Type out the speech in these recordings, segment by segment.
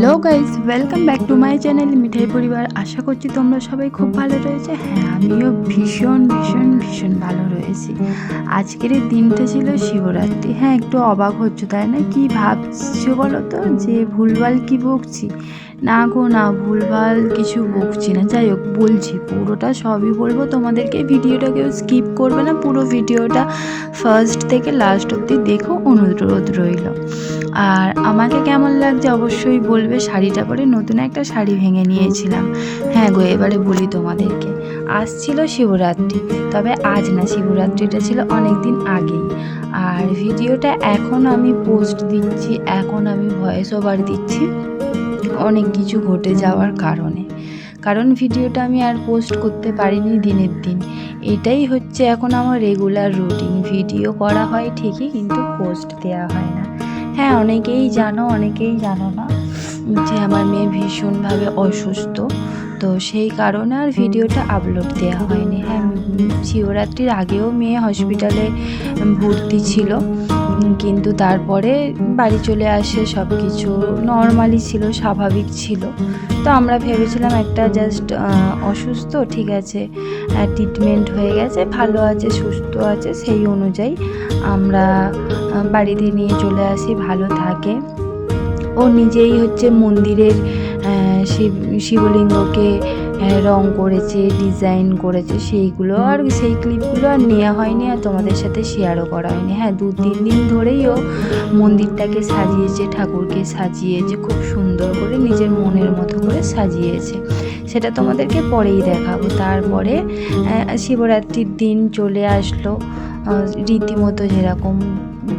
Hello guys welcome back to my channel Mithai পরিবার আশা করছি তোমরা সবাই খুব ভালো রয়েছে। হ্যাঁ আমিও ভীষণ ভীষণ ভীষণ ভালো রয়েছি। আজকের এই দিনটা ছিল শিবরাত্রি। হ্যাঁ একটু অবাক হচ্ছে, তাই না? কি ভাবছ বলো তো? যে ভুলভাল কি বকছি না গো, না ভুলভাল কিছু বকছি না। যাই হোক, বলছি, পুরোটা সবই বলব। তোমাদেরকে ভিডিওটা কেউ স্কিপ করবে না, পুরো ভিডিওটা ফার্স্ট থেকে লাস্ট অবধি দেখো, অনুরোধ রইল। আর আমাকে কেমন লাগছে অবশ্যই বলবে, শাড়িটা পরে নতুন একটা শাড়ি ভেঙে নিয়েছিলাম। হ্যাঁ গো, এবারে বলি তোমাদেরকে, আজ ছিল শিবরাত্রি, তবে আজ না, শিবরাত্রিটা ছিল অনেক দিন আগেই। আর ভিডিওটা এখন আমি পোস্ট দিচ্ছি, এখন আমি ভয়েস ওভার দিচ্ছি। অনেক কিছু ঘটে যাওয়ার কারণে। কারণ ভিডিওটা আমি আর পোস্ট করতে পারিনি দিনের দিন। এটাই হচ্ছে এখন আমার রেগুলার রুটিন ভিডিও করা হয় ঠিকই কিন্তু পোস্ট দেওয়া হয় না। হ্যাঁ অনেকেই জানো অনেকেই জানো না যে আমার মেয়ে ভীষণভাবে অসুস্থ। তো সেই কারণে আর ভিডিওটা আপলোড দেওয়া হয়নি। হ্যাঁ শিবরাত্রির আগেও মেয়ে হসপিটালে ভর্তি ছিল। কিন্তু তারপরে বাড়ি চলে আসে সব কিছু নর্মালি ছিল, স্বাভাবিক ছিল। তো আমরা ভেবেছিলাম একটা জাস্ট অসুস্থ, ঠিক আছে ট্রিটমেন্ট হয়ে গেছে, ভালো আছে, সুস্থ আছে, সেই অনুযায়ী আমরা বাড়িতে নিয়ে চলে আসি, ভালো থাকে। ও নিজেই হচ্ছে মন্দিরের শিব, শিবলিঙ্গকে রং করেছে ডিজাইন করেছে, সেইগুলো আর সেই ক্লিপগুলো আর নেওয়া হয়নি আর তোমাদের সাথে শেয়ারও করা হয়নি। হ্যাঁ দু তিন দিন ধরেই ও মন্দিরটাকে সাজিয়েছে, ঠাকুরকে সাজিয়েছে, খুব সুন্দর করে নিজের মনের মতো করে সাজিয়েছে। সেটা তোমাদেরকে পরেই দেখাবো। তারপরে শিবরাত্রির দিন চলে আসলো। রীতিমতো যেরকম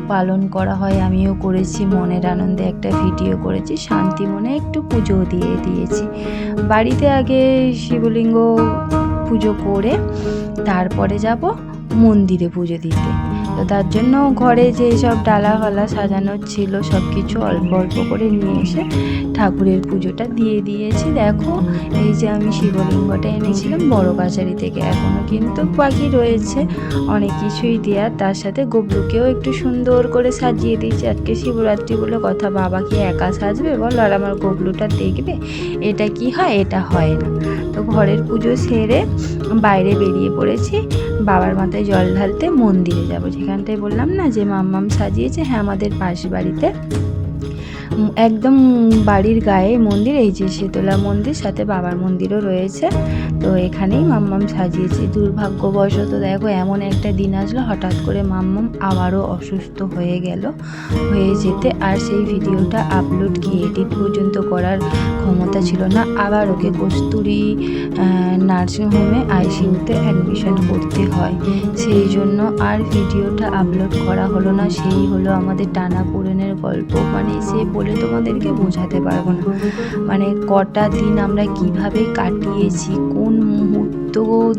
পালন করা হয়, আমিও করেছি, মনের আনন্দে একটা ভিডিও করেছি, শান্তি মনে একটু পুজো দিয়ে দিয়েছি। বাড়িতে আগে শিবলিঙ্গ পুজো করে তারপরে যাব মন্দিরে পুজো দিতে। তো তার জন্য ঘরে যে সব ডালা ফালা সাজানো ছিল, সব কিছু অল্প অল্প করে নিয়ে এসে ঠাকুরের পুজোটা দিয়ে দিয়েছি। দেখো, এই যে আমি শিবলিঙ্গটা এনেছিলাম বড় কাছারি থেকে। এখনও কিন্তু বাকি রয়েছে অনেক কিছুই দেওয়ার তার সাথে গবলুকেও একটু সুন্দর করে সাজিয়ে দিয়েছি। আজকে শিবরাত্রি বলে কথা, বাবা কি একা সাজবে? বলো, আর আমার গবলুটা দেখবে? এটা কি হয়, এটা হয় না। তো ঘরের পুজো সেরে বাইরে বেরিয়ে পড়েছি। বাবার মাথায় জল ঢালতে মন্দিরে যাব। যেখানটায় বললাম না যে মাম্মাম সাজিয়েছে হ্যাঁ আমাদের পাশ বাড়িতে। একদম বাড়ির গায়ে মন্দির, এই যে শীতলা মন্দির, সাথে বাবার মন্দিরও রয়েছে। তো এখানেই মাম্মাম সাজিয়েছে। দুর্ভাগ্যবশত দেখো, এমন একটা দিন আসলো, হঠাৎ করে মাম্মাম আবারও অসুস্থ হয়ে গেল, হয়ে যেতে। আর সেই ভিডিওটা আপলোড কি এডিট পর্যন্ত করার ক্ষমতা ছিল না। আবার ওকে কস্তুরি নার্সিংহোমে আইসিইউতে অ্যাডমিশন করতে হয়। সেই জন্য আর ভিডিওটা আপলোড করা হলো না। সেই হলো আমাদের টানা পূরণের গল্প। মানে সে বলে তোমাদেরকে বোঝাতে পারব না। মানে কটা দিন আমরা কীভাবে কাটিয়েছি, কোন মুহূর্ত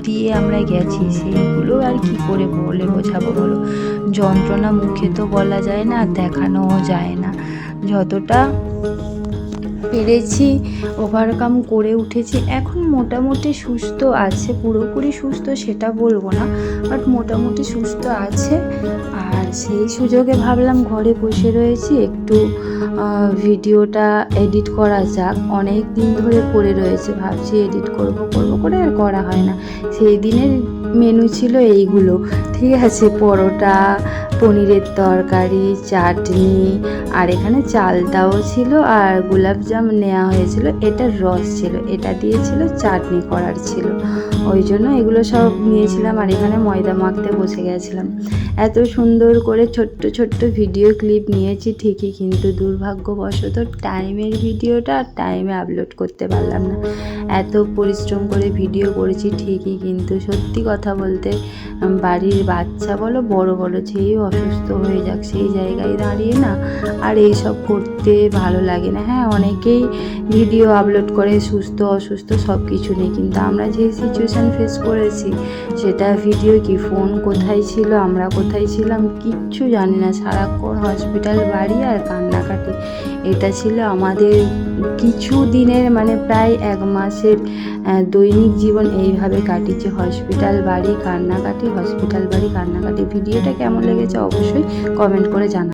দিয়ে আমরা গেছি, সেইগুলো আর কি করে বলে বোঝাবো বলো? যন্ত্রণা মুখে তো বলা যায় না, দেখানোও যায় না। যতটা পেরেছি ওভারকাম করে উঠেছি। এখন মোটামুটি সুস্থ আছে, পুরোপুরি সুস্থ সেটা বলব না বাট মোটামুটি সুস্থ আছে। আর সেই সুযোগে ভাবলাম ঘরে বসে রয়েছি, একটু ভিডিওটা এডিট করা যাক। অনেক দিন ধরে পড়ে রয়েছে, ভাবছি এডিট করব করব করে আর করা হয় না। সেই দিনের মেনু ছিল এইগুলো। ঠিক আছে, পরোটা পনিরের তরকারি, চাটনি, আর এখানে চালটাও ছিল আর গোলাপজাম নেওয়া হয়েছিল। এটার রস ছিল, এটা দিয়েছিল চাটনি করার ছিল। ওই জন্য এগুলো সব নিয়েছিলাম আর এখানে ময়দা মাখতে বসে গেছিলাম। এত সুন্দর করে ছোট্ট ছোট্ট ভিডিও ক্লিপ নিয়েছি, ঠিকই কিন্তু দুর্ভাগ্যবশত টাইমের ভিডিওটা আর টাইমে আপলোড করতে পারলাম না। এত পরিশ্রম করে ভিডিও করেছি, ঠিকই কিন্তু সত্যি কথা বলতে বাড়ির বাচ্চা বলো, বড় বলো, যেই অসুস্থ হয়ে যাক, সেই জায়গায় দাঁড়িয়ে না আর এইসব করতে ভালো লাগে না। হ্যাঁ অনেকেই ভিডিও আপলোড করে সুস্থ, অসুস্থ সব কিছু নেই কিন্তু আমরা যে সিচুয়েশান ফেস করেছি, সেটা ভিডিও কি ফোন কোথায় ছিল, আমরা কোথায় ছিলাম, কিচ্ছু জানি না। সারাক্ষণ হসপিটাল বাড়ি আর কান্নাকাটি, এটা ছিল আমাদের কিছু দিনের মানে প্রায় এক মাসের দৈনিক জীবন এইভাবে কাটিয়েছে হসপিটাল বাড়ি, কান্নাকাটি হসপিটাল বাড়ি, কান্নাকাটি। ভিডিওটা কেমন লেগেছে অবশ্যই কমেন্ট করে জানা